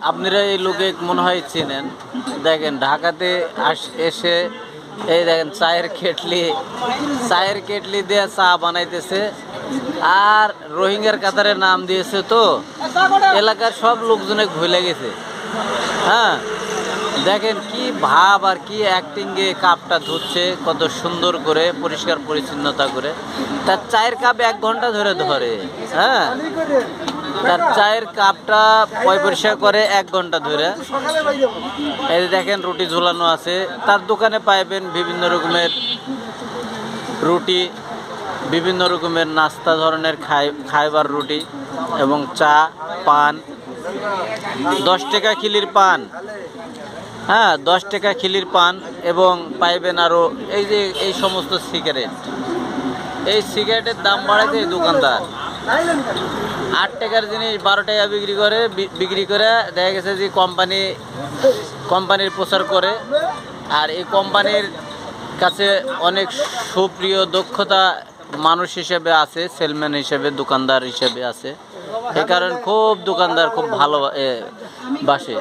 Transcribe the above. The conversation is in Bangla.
আপনারা এই লোকে মনে হয় চেনেন। দেখেন, ঢাকাতে এসে এই দেখেন, চায়ের কেটলি চায়ের কেটলি দিয়ে চা বানাইতেছে। আর রোহিঙ্গার কাতারে নাম দিয়েছে তো, এলাকার সব লোকজনে ভুলে গেছে। হ্যাঁ? দেখেন কি ভাব আর কি অ্যাক্টিংয়ে কাপটা ধুচ্ছে, কত সুন্দর করে, পরিষ্কার পরিচ্ছন্নতা করে। তার চায়ের কাপ এক ঘণ্টা ধরে ধরে হ্যাঁ? তার চায়ের কাপটা পয় পরিষ্কার করে এক ঘণ্টা ধরে। এই দেখেন রুটি ঝুলানো আছে। তার দোকানে পাইবেন বিভিন্ন রকমের রুটি, বিভিন্ন রকমের নাস্তা ধরনের খাই, খাইবার রুটি এবং চা, পান। দশ টাকা খিলির পান। হ্যাঁ দশ টাকা খিলির পান এবং পাইবেন আরও এই যে এই সমস্ত সিগারেট। এই সিগারেটের দাম বাড়াইছে দোকানদার। আট টাকার জিনিস বারো টাকা বিক্রি করে বিক্রি করে, দেখা গেছে যে কোম্পানি, কোম্পানির প্রচার করে। আর এই কোম্পানির কাছে অনেক সুপ্রিয় দক্ষতা মানুষ হিসেবে আছে সেলম্যান হিসেবে, দোকানদার হিসেবে আছে। এ কারণ খুব দোকানদার খুব ভালো এ, বাসে।